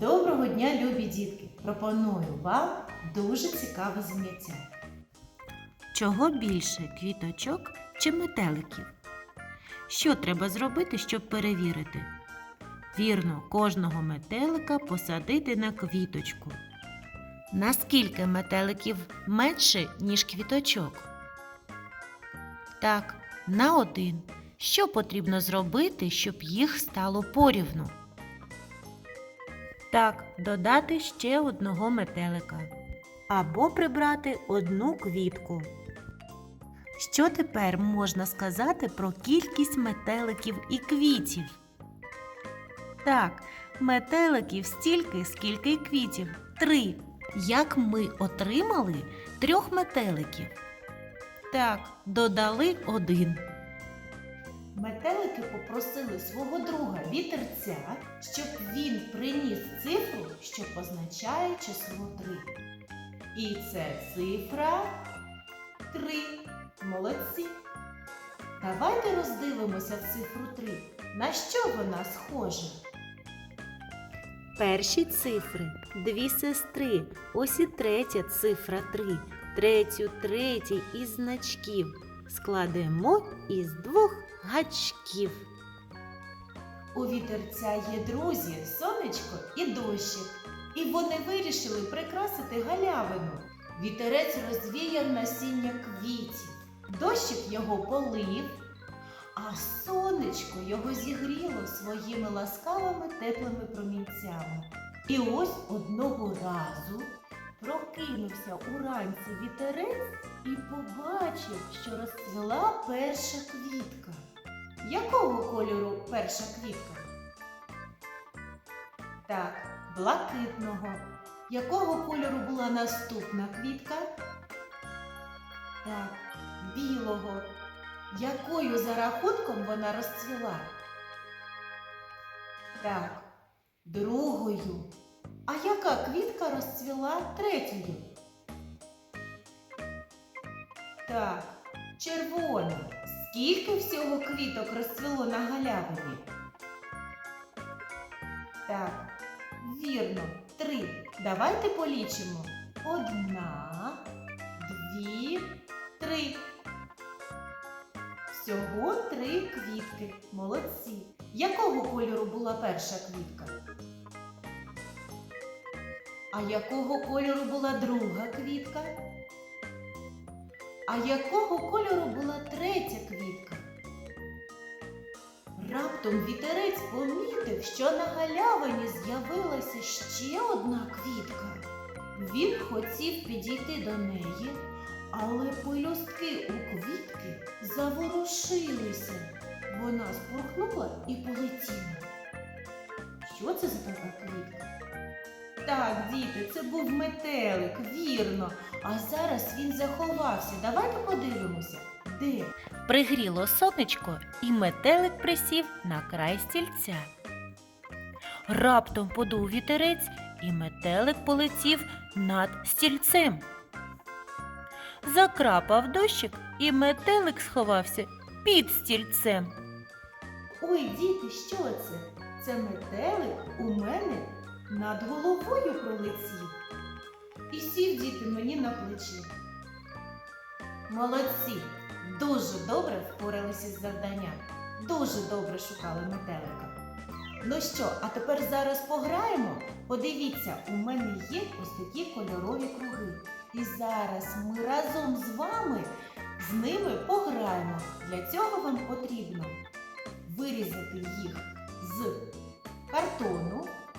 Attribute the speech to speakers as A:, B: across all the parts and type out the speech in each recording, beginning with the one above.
A: Доброго дня, любі дітки! Пропоную вам дуже цікаве заняття.
B: Чого більше квіточок чи метеликів? Що треба зробити, щоб перевірити? Вірно, кожного метелика посадити на квіточку. Наскільки метеликів менше, ніж квіточок? Так, на один. Що потрібно зробити, щоб їх стало порівну? Так, додати ще одного метелика. Або прибрати одну квітку. Що тепер можна сказати про кількість метеликів і квітів? Так, метеликів стільки, скільки й квітів три. Як ми отримали трьох метеликів? Так, додали один.
A: Метелики попросили свого друга вітерця, щоб він приніс цифру, що позначає число 3. І це цифра 3. Молодці. Давайте роздивимося цифру 3. На що вона схожа?
B: Перші цифри дві сестри. Ось і третя цифра три. Третю, третій із значків. Складемо із двох гачків.
A: У вітерця є друзі, сонечко і дощик. І вони вирішили прикрасити галявину. Вітерець розвіяв насіння квітів. Дощик його полив, а сонечко його зігріло своїми ласкавими теплими промінцями. І ось одного разу прокинувся уранці вітерець і побачив, що розцвіла перша квітка. Якого кольору перша квітка? Так, блакитного. Якого кольору була наступна квітка? Так, білого. Якою за рахунком вона розцвіла? Так, другою. А яка квітка розцвіла третьою? Так, червона. Скільки всього квіток розцвіло на галявині? Так, вірно, три. Давайте полічимо. Одна, дві, три. Всього три квітки. Молодці. Якого кольору була перша квітка? А якого кольору була друга квітка? А якого кольору була третя квітка? Раптом вітерець помітив, що на галявині з'явилася ще одна квітка. Він хотів підійти до неї, але пелюстки у квітки заворушилися. Вона спорхнула і полетіла. Що це за така квітка? Так, діти, це був метелик, вірно. А зараз він заховався. Давайте подивимося, де.
B: Пригріло сонечко, і метелик присів на край стільця. Раптом подув вітерець, і метелик полетів над стільцем. Закрапав дощик, і метелик сховався під стільцем.
A: Ой, діти, що це? Це метелик у мене над головою пролетів. І сів діти мені на плечі. Молодці! Дуже добре впоралися з завданням. Дуже добре шукали метелика. Ну що, а тепер зараз пограємо? Подивіться, у мене є ось такі кольорові круги. І зараз ми разом з вами з ними пограємо. Для цього вам потрібно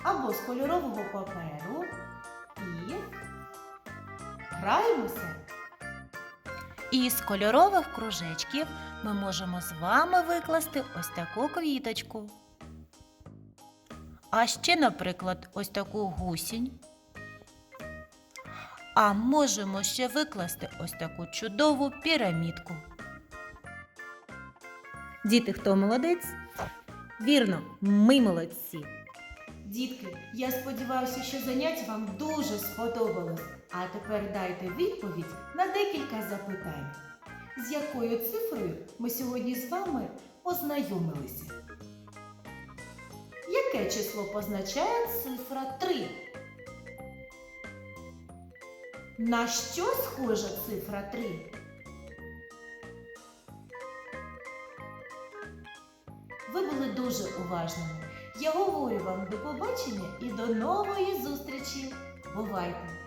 A: або з кольорового паперу і граємося.
B: Із кольорових кружечків ми можемо з вами викласти ось таку квіточку. А ще, наприклад, ось таку гусінь. А можемо ще викласти ось таку чудову пірамідку. Діти, хто молодець? Вірно, ми молодці.
A: Дітки, я сподіваюся, що заняття вам дуже сподобалось. А тепер дайте відповідь на декілька запитань. З якою цифрою ми сьогодні з вами познайомилися? Яке Яке число позначає цифра 3? На що схожа цифра 3? Ви були дуже уважними. Я говорю вам до побачення і до нової зустрічі. Бувайте!